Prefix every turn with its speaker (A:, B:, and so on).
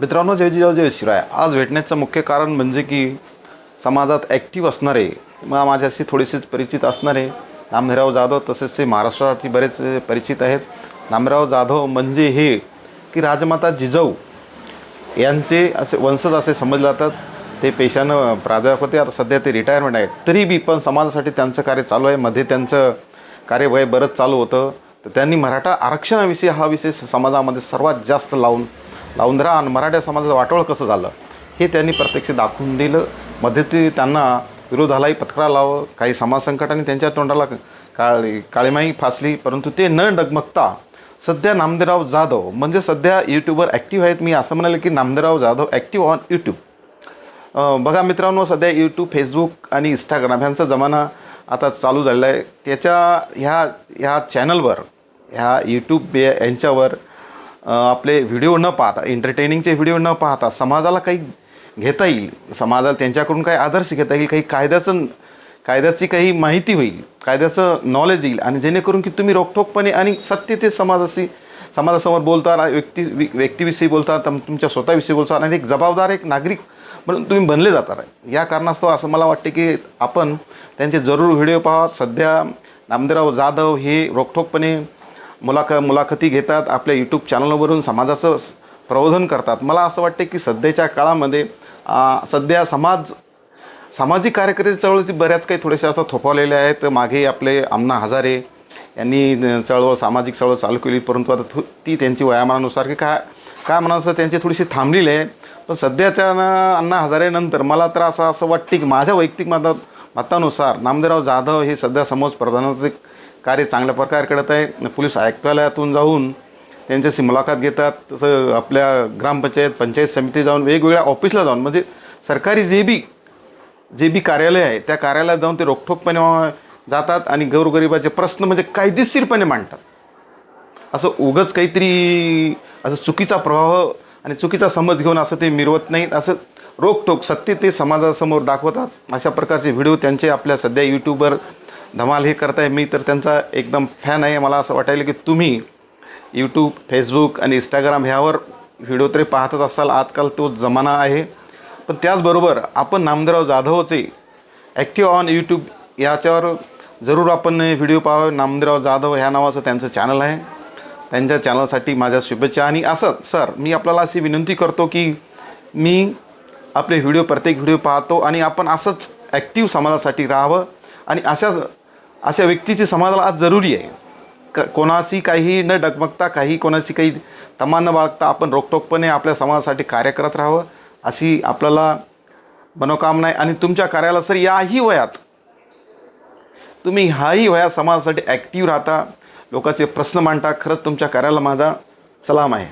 A: मित्रांनो जय जय जय शिवराय. आज भेटण्याचं मुख्य कारण म्हणजे की समाजात ॲक्टिव्ह असणारे मग माझ्याशी थोडेसेच परिचित असणारे नामधेराव जाधव तसेच ते महाराष्ट्रावरती बरेच परिचित आहेत. नामराव जाधव म्हणजे हे की राजमाता जिजाऊ यांचे असे वंशज असे समजले जातात. ते पेशानं प्राध्यापक होते आता सध्या ते रिटायरमेंट आहेत. तरी बी पण समाजासाठी त्यांचं कार्य चालू आहे. मध्ये त्यांचं कार्यवय बरंच चालू होतं. तर त्यांनी मराठा आरक्षणाविषयी हा विषय समाजामध्ये सर्वात जास्त लावून लावून धरा आणि मराठा समाजाचं वाटोळ कसं झालं हे त्यांनी प्रत्यक्ष दाखवून दिलं. मध्ये ते त्यांना विरोधालाही पत्करा लावं. काही समाज संकटाने त्यांच्या तोंडाला काळी काळीमाई फासली परंतु ते न डगमगता सध्या नामदेवराव जाधव म्हणजे सध्या यूट्यूबवर ॲक्टिव्ह आहेत. मी असं म्हणाले की Namdevrao Jadhav active on YouTube बघा मित्रांनो सध्या यूट्यूब फेसबुक आणि इंस्टाग्राम ह्यांचा जमाना आता चालू झालेला आहे. त्याच्या ह्या ह्या चॅनलवर ह्या यूट्यूब यांच्यावर आपले व्हिडिओ न पाहता एंटरटेनिंगचे व्हिडिओ न पाहता समाजाला काही घेता येईल. समाजाला त्यांच्याकडून काही आदर्श घेता येईल काही कायद्याचं कायद्याची काही माहिती होईल कायद्याचं नॉलेज येईल आणि जेणेकरून की तुम्ही रोखठोकपणे आणि सत्य ते समाजाशी समाजासमोर बोलता व्यक्ती वि- व्यक्तीविषयी बोलता तुमच्या स्वतःविषयी बोलता आणि एक जबाबदार एक नागरिक म्हणून तुम्ही बनले जाता. या कारणास्तव असं मला वाटते की आपण त्यांचे जरूर व्हिडिओ पाहा सध्या नामदेवराव जाधव हे रोखठोकपणे मुलाख मुलाखती घेतात आपल्या यूट्यूब चॅनलवरून समाजाचं प्रबोधन करतात. मला असं वाटते की सध्याच्या काळामध्ये सध्या समाज सामाजिक कार्यकर्ते चळवळीची बऱ्याच काही थोडेसे आता थोपवलेले आहेत. मागे आपले अण्णा हजारे यांनी चळवळ सामाजिक चळवळ चालू केली. परंतु आता ती त्यांची वयामानानुसार की काय काय म्हणावं त्यांची थोडीशी थांबलेली आहे. पण सध्याच्या अण्णा हजारेनंतर मला तर असं असं वाटते की माझ्या वैयक्तिक मता मतानुसार नामदेवराव जाधव हे सध्या समाज प्रधानाचे कार्य चांगल्या प्रकारे करत आहे. पोलीस आयुक्तालयातून जाऊन त्यांच्याशी मुलाखत घेतात. तसं आपल्या ग्रामपंचायत पंचायत समिती जाऊन वेगवेगळ्या ऑफिसला जाऊन म्हणजे सरकारी जे बी जे बी कार्यालय आहे त्या कार्यालयात जाऊन ते रोखठोकपणे जातात आणि गौरगरिबाचे प्रश्न म्हणजे कायदेशीरपणे मांडतात. असं उगच काहीतरी असं चुकीचा प्रभाव आणि चुकीचा समज घेऊन असं ते मिरवत नाहीत. असं रोखठोक सत्य ते समाजासमोर दाखवतात. अशा प्रकारचे व्हिडिओ त्यांचे आपल्या सध्या यूट्यूबवर धमाल हे करताय मी तर त्यांचा एकदम फॅन आहे. मला असं वाटायला की तुम्ही यूट्यूब फेसबुक आणि इंस्टाग्राम ह्यावर व्हिडिओ तरी पाहतच असाल. आजकाल तो जमाना आहे. पण त्याचबरोबर आपण नामदेवराव जाधवचे ॲक्टिव्ह ऑन यूट्यूब याच्यावर जरूर आपण व्हिडिओ पाहावे. नामदेवराव जाधव ह्या नावाचं त्यांचं चॅनल आहे. त्यांच्या चॅनलसाठी माझ्या शुभेच्छा. आणि असं सर मी आपल्याला अशी विनंती करतो की मी आपले व्हिडिओ प्रत्येक व्हिडिओ पाहतो आणि आपण असंच ॲक्टिव्ह समाजासाठी राहावं. आणि अशाच अशा व्यक्तीची समाजाला आज जरुरी आहे. क कोणाशी काही न डगमगता काही कोणाशी काही तमा न बाळगता आपण रोखटोकपणे आपल्या समाजासाठी कार्य करत राहावं अशी आपल्याला मनोकामना आहे. आणि तुमच्या कार्याला सर याही वयात तुम्ही ह्याही वयात समाजासाठी ॲक्टिव्ह राहता लोकांचे प्रश्न मांडता खरंच तुमच्या कार्याला माझा सलाम आहे.